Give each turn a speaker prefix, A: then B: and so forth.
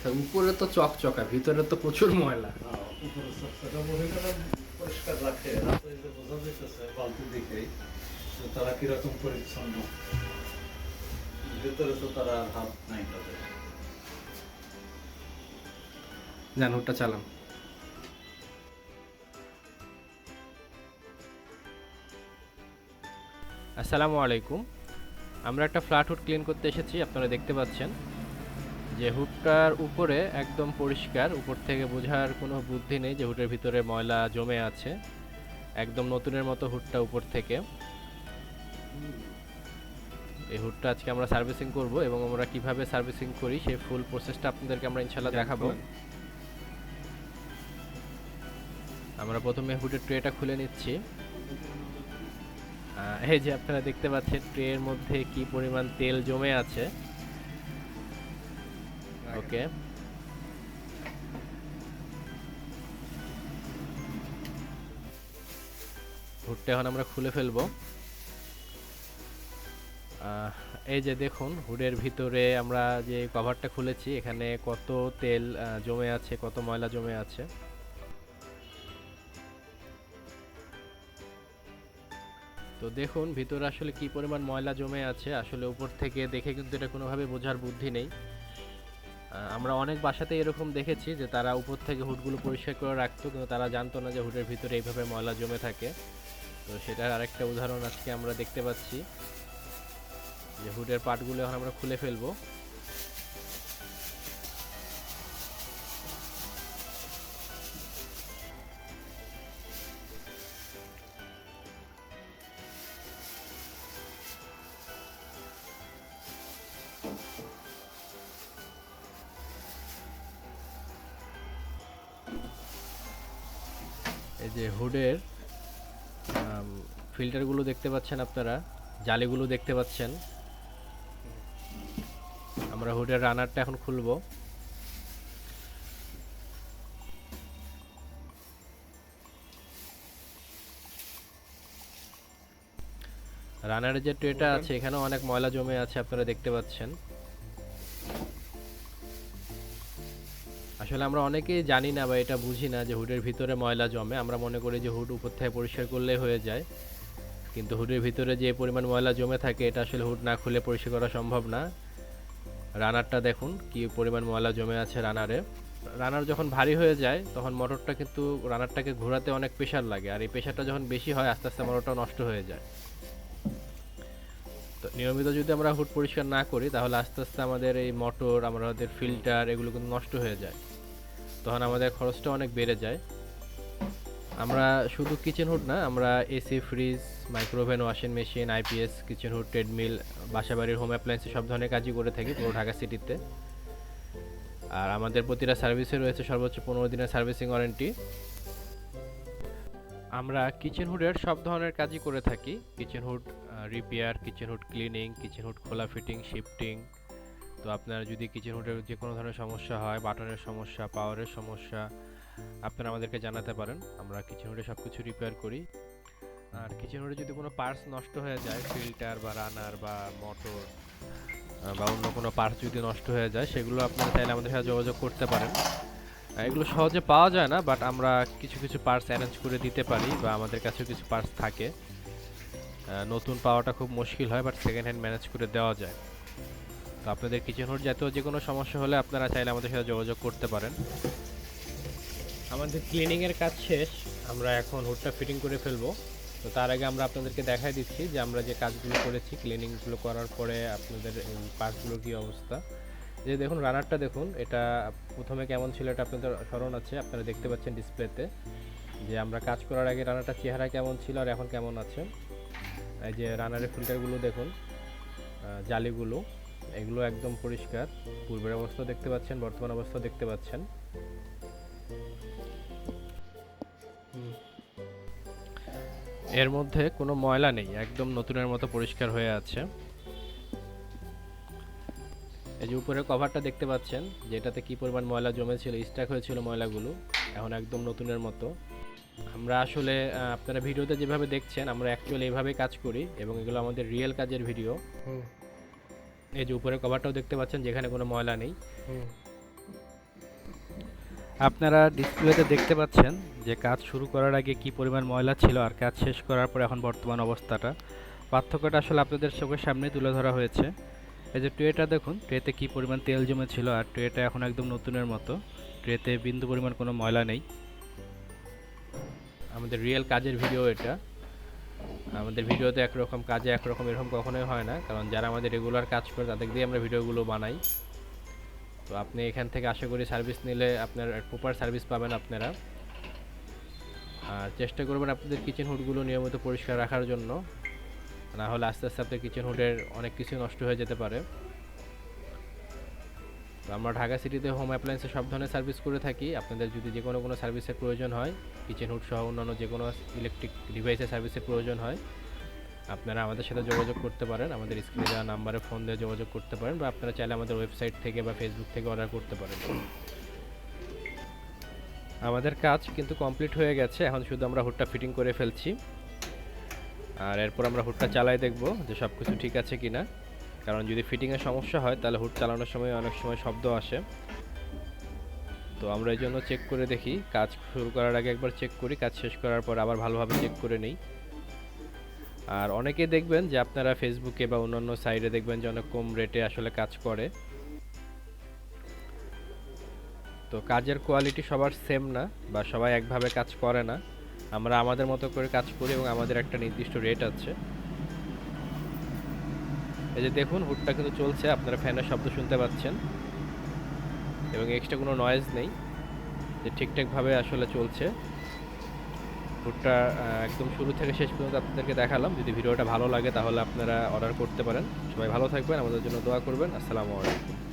A: তা উপরে তো চকচকা ভিতরে তো প্রচুর ময়লা।
B: হ্যাঁ, উপরে সবটা মহিলারা পরিষ্কার রাখে বোঝা যাইতেছে বালতি দেখেই তারা কীরকম পরিচ্ছন্ন। ভেতরে তো তারা আর হাত নাই তাদের।
A: যান হুটটা চালান। আসসালামু আলাইকুম। আমরা একটা ফ্ল্যাট হুড ক্লিন করতে এসেছি আপনারা দেখতে পাচ্ছেন। যে হুডটার উপরে একদম পরিষ্কার উপর থেকে বোঝার কোনো বুদ্ধি নেই যে হুডের ভিতরে ময়লা জমে আছে। একদম নতুনের মতো হুডটা উপর থেকে। এই হুডটা আজকে আমরা সার্ভিসিং করব এবং আমরা কীভাবে সার্ভিসিং করি সেই ফুল প্রসেসটা আপনাদেরকে আমরা ইনশাল্লাহ দেখাবো। আমরা প্রথমে হুডের ট্রেটা খুলে নিচ্ছি। এই যে আপনারা দেখতে পাচ্ছেন ট্রের মধ্যে কি পরিমাণ তেল জমে আছে। ওকে হুডটা এখন আমরা খুলে ফেলব। এই যে দেখুন, হুডের ভিতরে আমরা যে কভারটা খুলেছি, এখানে কত তেল জমে আছে, কত ময়লা জমে আছে। তো দেখুন, ভিতরে আসলে কি পরিমাণ ময়লা জমে আছে, আসলে উপর থেকে দেখে কিন্তু এটা কোনোভাবে বোঝার বুদ্ধি নেই। আমরা অনেক বাসাতে এরকম দেখেছি যে তারা উপর থেকে হুডগুলো পরিষ্কার করে রাখতো, কিন্তু তারা জানতো না যে হুডের ভিতরে এইভাবে ময়লা জমে থাকে। তো সেটার আরেকটা উদাহরণ আজকে আমরা দেখতে পাচ্ছি যে হুডের পাটগুলো এখন আমরা খুলে ফেলব। যে হুডের ফিল্টারগুলো দেখতে পাচ্ছেন আপনারা জালিগুলো দেখতে পাচ্ছেন। আমরা হুডের রানারটা এখন খুলবো। রানারের যে ট্রেটা আছে এখানে অনেক ময়লা জমে আছে আপনারা দেখতে পাচ্ছেন। আসলে আমরা অনেকেই জানি না বা এটা বুঝি না যে হুডের ভিতরে ময়লা জমে। আমরা মনে করি যে হুড উপর থেকে পরিষ্কার করলে হয়ে যায়। কিন্তু হুডের ভিতরে যে পরিমাণ ময়লা জমে থাকে, এটা আসলে হুড না খুলে পরিষ্কার করা সম্ভব না। রানারটা দেখুন কি পরিমাণ ময়লা জমে আছে রানারে। রানার যখন ভারী হয়ে যায়, তখন মোটরটা কিন্তু রানারটাকে ঘোরাতে অনেক প্রেশার লাগে। আর এই প্রেশারটা যখন বেশি হয়, আস্তে আস্তে মোটরটা নষ্ট হয়ে যায়। তো নিয়মিত যদি আমরা হুড পরিষ্কার না করি, তাহলে আস্তে আস্তে আমাদের এই মোটর, আমাদের ফিল্টার এগুলো কিন্তু নষ্ট হয়ে যায়। তখন আমাদের খরচটা অনেক বেড়ে যায়। আমরা শুধু কিচেন হুড না, আমরা AC fridge micro oven washing machine IPS kitchen hood treadmill বাসাবাড়ির home অ্যাপ্লায়েন্সে সব ধরনের কাজই করে থাকি পুরো ঢাকা সিটিতে আর আমাদের প্রতিটা সার্ভিসে রয়েছে সর্বোচ্চ পনেরো দিনের সার্ভিসিং ওয়ারেন্টি আমরা কিচেন হুডের সব ধরনের কাজই করে থাকি। Kitchen hood repair kitchen hood cleaning kitchen hood খোলা ফিটিং শিফটিং তো আপনার যদি কিচেন হুডের যে কোনো ধরনের সমস্যা হয়, বাটনের সমস্যা, পাওয়ারের সমস্যা, আপনারা আমাদেরকে জানাতে পারেন। আমরা কিচেন হুডে সব কিছু রিপেয়ার করি। আর কিচেন হুডে যদি কোনো পার্টস নষ্ট হয়ে যায় ফিল্টার বা রানার বা মোটর বা অন্য কোনো পার্টস যদি নষ্ট হয়ে যায়, সেগুলো আপনারা চাইলে আমাদের সাথে যোগাযোগ করতে পারেন। এগুলো সহজে পাওয়া যায় না বাট আমরা কিছু কিছু পার্টস অ্যারেঞ্জ করে দিতে পারি বা আমাদের কাছেও কিছু পার্টস থাকে। নতুন পাওয়াটা খুব মুশকিল হয় বাট সেকেন্ড হ্যান্ড ম্যানেজ করে দেওয়া যায়। তো আপনাদের কিচেন হুড জাতীয় যে কোনো সমস্যা হলে আপনারা চাইলে আমাদের সাথে যোগাযোগ করতে পারেন। আমাদের ক্লিনিংয়ের কাজ শেষ, আমরা এখন হুডটা ফিটিং করে ফেলব। তো তার আগে আমরা আপনাদেরকে দেখাই দিচ্ছি যে আমরা যে কাজগুলো করেছি ক্লিনিংগুলো করার পরে আপনাদের পার্টসগুলোর কী অবস্থা। যে দেখুন রানারটা দেখুন, এটা প্রথমে কেমন ছিল এটা আপনাদের স্মরণ আছে, আপনারা দেখতে পাচ্ছেন ডিসপ্লেতে যে আমরা কাজ করার আগে রানারটার চেহারা কেমন ছিল আর এখন কেমন আছে। এই যে রানারের ফিল্টারগুলো দেখুন জালিগুলো। এগুলো একদম পরিষ্কার। পূর্বের অবস্থা দেখতে পাচ্ছেন, বর্তমান অবস্থা দেখতে পাচ্ছেন। এর মধ্যে কোনো ময়লা নেই, একদম নতুনের মতো পরিষ্কার হয়ে আছে। এই যে উপরের কভারটা দেখতে পাচ্ছেন, যেটাতে কি পরিমাণ ময়লা জমেছিল স্ট্যাক হয়েছিল ময়লাগুলো, এখন একদম নতুনের মতো। আমরা আসলে আপনারা ভিডিওতে যেভাবে দেখছেন, আমরা অ্যাকচুয়ালি এইভাবে কাজ করি এবং এগুলো আমাদের রিয়েল কাজের ভিডিও এই যে উপরের কভারটাও দেখতে পাচ্ছেন যেখানে কোনো ময়লা নেই। আপনারা ডিসপ্লেতে দেখতে পাচ্ছেন যে কাজ শুরু করার আগে কি পরিমাণ ময়লা ছিল আর কাজ শেষ করার পর এখন বর্তমান অবস্থাটা। পার্থক্যটা আসলে আপনাদের চোখের সামনে তুলে ধরা হয়েছে। এই যে ট্রেটা দেখুন ট্রেতে কি পরিমাণ তেল জমে ছিল আর ট্রেটা এখন একদম নতুনের মতো। ট্রেতে বিন্দু পরিমাণ কোনো ময়লা নেই। আমাদের রিয়েল কাজের ভিডিও এটা। আমাদের ভিডিওতে একরকম, কাজে একরকম, এরকম কখনোই হয় না। কারণ যারা আমাদের রেগুলার কাজ করে, তাদের দিয়ে আমরা ভিডিওগুলো বানাই। তো আপনি এখান থেকে আশা করি সার্ভিস নিলে আপনার প্রপার সার্ভিস পাবেন আপনারা। আর চেষ্টা করবেন আপনাদের কিচেন হুডগুলো নিয়মিত পরিষ্কার রাখার জন্য। না হলে আস্তে আস্তে আপনার কিচেন হুডের অনেক কিছু নষ্ট হয়ে যেতে পারে। তো আমরা ঢাকা সিটিতে হোম অ্যাপ্লায়েন্সে সব ধরনের সার্ভিস করে থাকি। আপনাদের যদি যে কোনো কোনো সার্ভিসের প্রয়োজন হয় কিচেন হুড সহ অন্যান্য যে কোনো ইলেকট্রিক ডিভাইসের সার্ভিসের প্রয়োজন হয়, আপনারা আমাদের সাথে যোগাযোগ করতে পারেন। আমাদের স্ক্রিনে দেওয়া নাম্বারে ফোন দিয়ে যোগাযোগ করতে পারেন বা আপনারা চাইলে আমাদের ওয়েবসাইট থেকে বা ফেসবুক থেকে অর্ডার করতে পারেন। আমাদের কাজ কিন্তু কমপ্লিট হয়ে গেছে। এখন শুধু আমরা হুডটা ফিটিং করে ফেলছি। আর এরপর আমরা হুডটা চালাই দেখব যে সব কিছু ঠিক আছে কিনা। কারণ যদি ফিটিংয়ের সমস্যা হয়, তাহলে হুড চালানোর সময় অনেক সময় শব্দ আসে। তো আমরা এই জন্য চেক করে দেখি। কাজ শুরু করার আগে একবার চেক করি, কাজ শেষ করার পর আবার ভালোভাবে চেক করে নিই। আর অনেকে দেখবেন যে আপনারা ফেসবুকে বা অন্যান্য সাইডে দেখবেন যে অনেক কম রেটে আসলে কাজ করে। তো কাজের কোয়ালিটি সবার সেম না বা সবাই একভাবে কাজ করে না। আমরা আমাদের মতো করে কাজ করি এবং আমাদের একটা নির্দিষ্ট রেট আছে। এই যে দেখুন হুডটা কিন্তু চলছে, আপনারা ফ্যানের শব্দ শুনতে পাচ্ছেন। এবং এক্সট্রা কোনো নয়েজ নেই, যে ঠিকঠাকভাবে আসলে চলছে। হুডটা একদম শুরু থেকে শেষ পর্যন্ত আপনাদেরকে দেখালাম। যদি ভিডিওটা ভালো লাগে তাহলে আপনারা অর্ডার করতে পারেন। সবাই ভালো থাকবেন, আমাদের জন্য দোয়া করবেন। আসসালামু আলাইকুম।